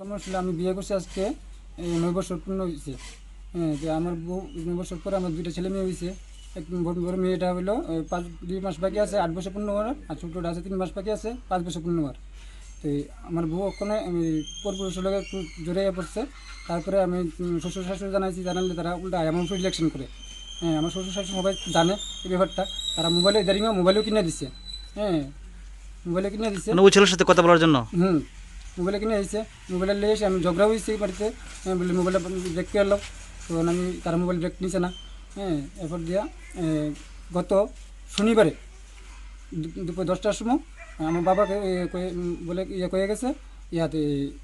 সমস্যা ছিল আমি বিয়ে করছি আজকে নয় বছর পূর্ণ হয়েছে হ্যাঁ যে আমার বউ নয় বছর পরে আমার দুইটা ছেলে মেয়ে হয়েছে এক বড় বড় মেয়েটা হলো পাঁচ দুই মাস বাকি আছে আট বছর পূর্ণ হওয়ার আর ছোটোটা আছে তিন মাস বাকি আছে পাঁচ বছর পূর্ণ হওয়ার। তো আমার বউ ওখানে পরপুরুষের লোক একটু জোরে পড়ছে। তারপরে আমি শ্বশুর শাশুড়ি জানাইছি জানালে তারা উল্টা আমার উপর ইলেকশন করে। হ্যাঁ আমার শ্বশুর শাশুড়ি সবাই জানে এই ব্যাপারটা। তারা মোবাইলে দাঁড়িয়ে মোবাইলেও কিনে দিছে। হ্যাঁ মোবাইলে কিনে দিছে। মানে ছেলের সাথে কথা বলার জন্য? হুম। মোবাইলে কিনে এসেছে মোবাইলে নিয়ে এসে আমি ঝগড়া হয়েছি বাড়িতে। হ্যাঁ বলি মোবাইলটা ব্রেক করে এলো। তখন আমি তার মোবাইল ব্রেক নিছে না। হ্যাঁ এরপর দিয়া গত শনিবারে দুপুর দশটার সময় আমার বাবাকে বলে ইয়ে কয়ে গেছে ইয়াতে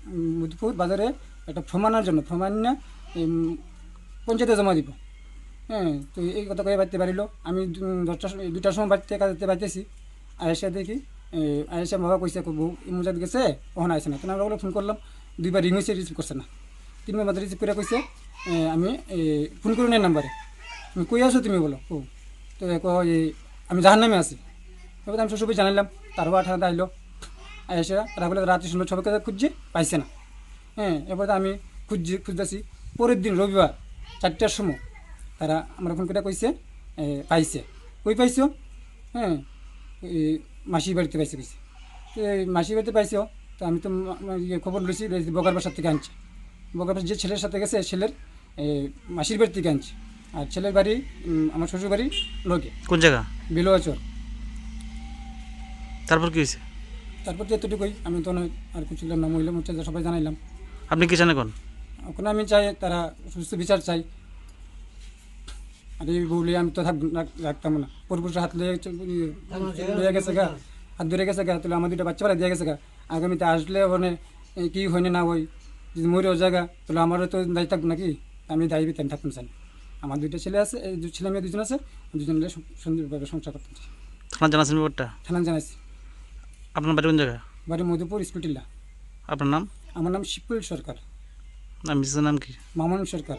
উম, মধুপুর বাজারে একটা প্রমাণের জন্য। প্রমাণ নিয়ে উম, পঞ্চায়েতে জমা দিব। হ্যাঁ তো এই কথা কয়ে বাড়িতে বাড়িল। আমি দশটার সময় দুটার সময় বাড়িতে কাজতে বাড়িতেছি আয়েসা দেখি এ, আয়েসা বাবা কইছে ইমুজাত গেছে? ওখানে আসে না তো আমি বাবাকে ফোন করলাম। দুইবার রিং হয়েছে রিসিভ করছে না। তিনবার মাত্র রিসিভ করে কইছে আমি ফোন করি না নাম্বারে তুমি কই আছো তুমি বলো? ও তো এ কয় এ, আমি জাহার নামে আছি। এবার আমি শ্বশুর জানালাম তারপর ঠান্ডা আইলো। এসে বলে রাত্রি শুনলো সবাইকে খুঁজছে পাইছে না। হ্যাঁ এরপরে আমি খুঁজছি খুঁজতেছি। পরের দিন রবিবার চারটার সময় তারা আমার ফোন করে কইছে পাইছে। কই পাইছো? হ্যাঁ এই মাসির বাড়িতে পাইছে কইছে তো এই মাসির বাড়িতে পাইছো তো আমি তো ইয়ে খবর লইছি বগার বাসার থেকে আনছি। বগার বাসার যে ছেলের সাথে গেছে ছেলের মাসির বাড়ি থেকে আনছি। আর ছেলের বাড়ি আমার শ্বশুর বাড়ি লোকে কোন জায়গা? বেলোয়া চর। তারপর কি হয়েছে? তারপর তো এতটুকুই আমি তো আর কিছু ছিলাম না মহিলা মোর্চা সবাই জানাইলাম। আপনি কি জানেন এখন ওখানে আমি চাই তারা সুস্থ বিচার চাই। আর এই বউলে আমি তো রাখতাম না। পরপুরুষের হাত লেগে গেছে গা। হাত ধরে গেছে গা তাহলে আমার দুটো বাচ্চা বেলা দিয়ে গেছে গা। আগামীতে আসলে মানে এ, কি হয় না হয় যদি মরে জায়গা তাহলে আমারও তো দায়ী থাকব নাকি? আমি দায়ী বিতেন থাকতাম চাই আমার দুইটা ছেলে আছে দু ছেলে মেয়ে দুজন আছে দুজন মিলে সুন্দরভাবে সংসার করতাম চাই থানা জানাচ্ছেন ব্যাপারটা? থানা জানাইছি। আপনার বাড়ি কোন জায়গা বাড়ি মধুপুর স্কুটিল্লা আপনার নাম? আমার নাম শিপুল সরকার। না মিসেসের নাম কি? মামন সরকার।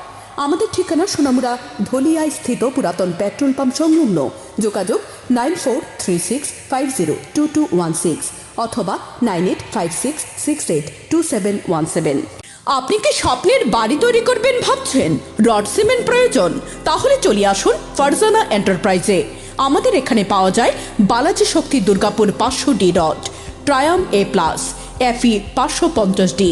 আমাদের ঠিকানা সোনামুড়া ধলিয়ায় স্থিত পুরাতন পেট্রোল পাম্প সংলগ্ন। যোগাযোগ nine four three six five zero two two one six অথবা nine eight five six six eight two seven one seven. আপনি কি স্বপ্নের বাড়ি তৈরি করবেন ভাবছেন? রড সিমেন্ট প্রয়োজন? তাহলে চলে আসুন ফারজানা এন্টারপ্রাইজে। আমাদের এখানে পাওয়া যায় বালাজি শক্তি দুর্গাপুর পাঁচশো ডি রড, ট্রায়াম এ প্লাস, এফি পাঁচশো পঞ্চাশ ডি।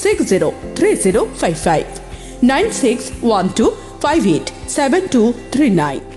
603055